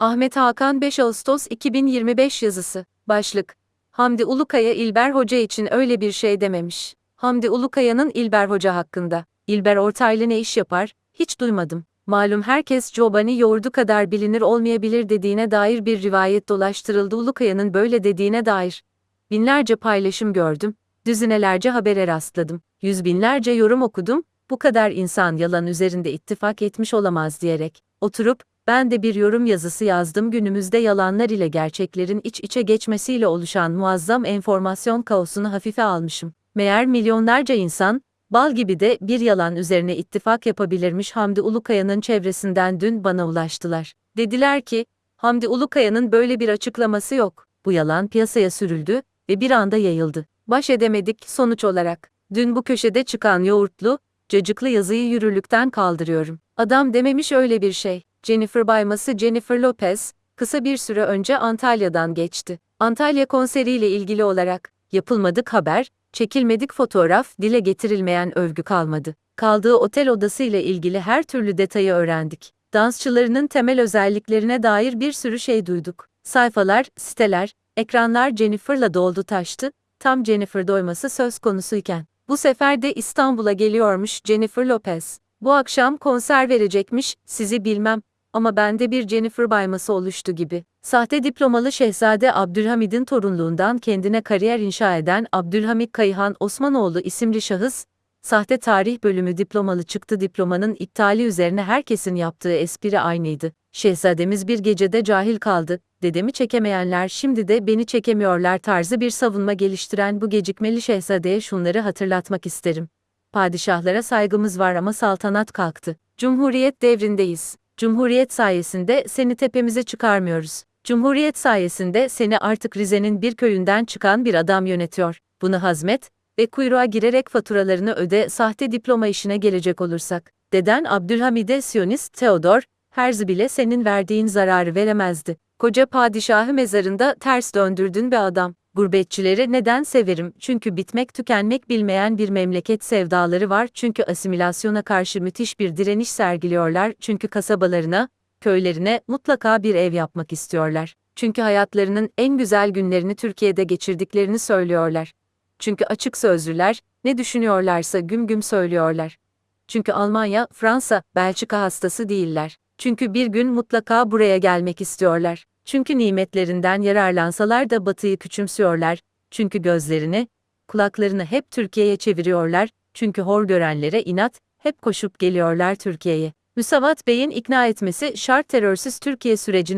Ahmet Hakan 5 Ağustos 2025 yazısı. Başlık. Hamdi Ulukaya İlber Hoca için öyle bir şey dememiş. Hamdi Ulukaya'nın İlber Hoca hakkında. İlber Ortaylı ne iş yapar? Hiç duymadım. Malum herkes Giovanni yoğurdu kadar bilinir olmayabilir dediğine dair bir rivayet dolaştırıldı Ulukaya'nın böyle dediğine dair. Binlerce paylaşım gördüm, düzinelerce habere rastladım, yüz binlerce yorum okudum, bu kadar insan yalan üzerinde ittifak etmiş olamaz diyerek, oturup, ben de bir yorum yazısı yazdım günümüzde yalanlar ile gerçeklerin iç içe geçmesiyle oluşan muazzam enformasyon kaosunu hafife almışım. Meğer milyonlarca insan, bal gibi de bir yalan üzerine ittifak yapabilirmiş Hamdi Ulukaya'nın çevresinden dün bana ulaştılar. Dediler ki, Hamdi Ulukaya'nın böyle bir açıklaması yok. Bu yalan piyasaya sürüldü ve bir anda yayıldı. Baş edemedik sonuç olarak. Dün bu köşede çıkan yoğurtlu, cacıklı yazıyı yürürlükten kaldırıyorum. Adam dememiş öyle bir şey. Jennifer Bayması Jennifer Lopez, kısa bir süre önce Antalya'dan geçti. Antalya konseriyle ilgili olarak, yapılmadık haber, çekilmedik fotoğraf, dile getirilmeyen övgü kalmadı. Kaldığı otel odasıyla ilgili her türlü detayı öğrendik. Dansçılarının temel özelliklerine dair bir sürü şey duyduk. Sayfalar, siteler, ekranlar Jennifer'la doldu taştı, tam Jennifer doyması söz konusuyken. Bu sefer de İstanbul'a geliyormuş Jennifer Lopez. Bu akşam konser verecekmiş, sizi bilmem. Ama bende bir Jennifer bayması oluştu gibi. Sahte diplomalı Şehzade Abdülhamid'in torunluğundan kendine kariyer inşa eden Abdülhamid Kayhan Osmanoğlu isimli şahıs, sahte tarih bölümü diplomalı çıktı diplomanın iptali üzerine herkesin yaptığı espri aynıydı. Şehzademiz bir gecede cahil kaldı, dedemi çekemeyenler şimdi de beni çekemiyorlar tarzı bir savunma geliştiren bu gecikmeli şehzadeye şunları hatırlatmak isterim. Padişahlara saygımız var ama saltanat kalktı. Cumhuriyet devrindeyiz. Cumhuriyet sayesinde seni tepemize çıkarmıyoruz. Cumhuriyet sayesinde seni artık Rize'nin bir köyünden çıkan bir adam yönetiyor. Bunu hazmet ve kuyruğa girerek faturalarını öde sahte diploma işine gelecek olursak. Deden Abdülhamid'e Siyonist Theodor, Herzi bile senin verdiğin zararı veremezdi. Koca padişahı mezarında ters döndürdün be adam. Gurbetçileri neden severim? Çünkü bitmek tükenmek bilmeyen bir memleket sevdaları var. Çünkü asimilasyona karşı müthiş bir direniş sergiliyorlar. Çünkü kasabalarına, köylerine mutlaka bir ev yapmak istiyorlar. Çünkü hayatlarının en güzel günlerini Türkiye'de geçirdiklerini söylüyorlar. Çünkü açık sözlüler, ne düşünüyorlarsa güm güm söylüyorlar. Çünkü Almanya, Fransa, Belçika hastası değiller. Çünkü bir gün mutlaka buraya gelmek istiyorlar. Çünkü nimetlerinden yararlansalar da batıyı küçümsüyorlar. Çünkü gözlerini, kulaklarını hep Türkiye'ye çeviriyorlar. Çünkü hor görenlere inat, hep koşup geliyorlar Türkiye'ye. Müsavat Bey'in ikna etmesi şart terörsüz Türkiye sürecine